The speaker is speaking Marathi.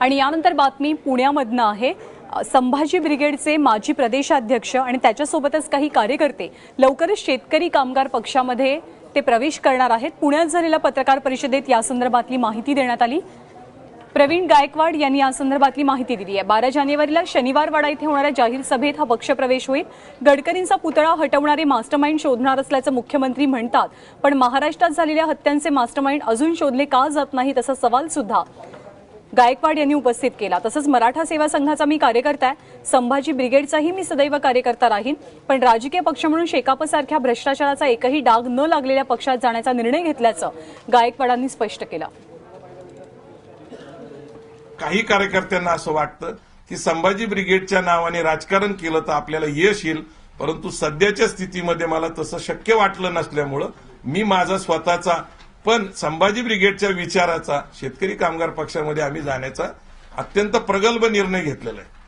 आणि यानंतर बातमी पुण्यामधनं आहे. संभाजी ब्रिगेडचे माजी प्रदेशाध्यक्ष आणि त्याच्यासोबतच काही कार्यकर्ते लवकरच शेतकरी कामगार पक्षामध्ये ते प्रवेश करणार आहेत. पुण्यात झालेल्या पत्रकार परिषदेत या संदर्भातली माहिती देण्यात आली. प्रवीण गायकवाड यांनी या संदर्भातली माहिती दिली आहे. बारा जानेवारीला शनिवारवाडा इथे होणाऱ्या जाहीर सभेत हा पक्षप्रवेश होईल. गडकरींचा पुतळा हटवणारे मास्टरमाइंड शोधणार असल्याचं मुख्यमंत्री म्हणतात. पण महाराष्ट्रात झालेल्या हत्यांचे मास्टरमाइंड अजून शोधले का जात नाहीत असा सवाल सुद्धा गायकवाड यांनी उपस्थित केला. तसंच मराठा सेवा संघाचा मी कार्यकर्ता आहे. संभाजी ब्रिगेडचाही मी सदैव कार्यकर्ता राहीन. पण राजकीय पक्ष म्हणून शेकापसारख्या भ्रष्टाचाराचा एकही डाग न लागलेल्या पक्षात जाण्याचा निर्णय घेतल्याचं गायकवाडांनी स्पष्ट केलं. काही कार्यकर्त्यांना असं वाटतं की संभाजी ब्रिगेडच्या नावाने राजकारण केलं तर आपल्याला यश येईल परंतु सध्याच्या स्थितीमध्ये मला तसं शक्य वाटलं नसल्यामुळं मी माझा स्वतःचा पण संभाजी ब्रिगेडच्या विचाराचा शेतकरी कामगार पक्षामध्ये आम्ही जाण्याचा अत्यंत प्रगल्भ निर्णय घेतलेला आहे.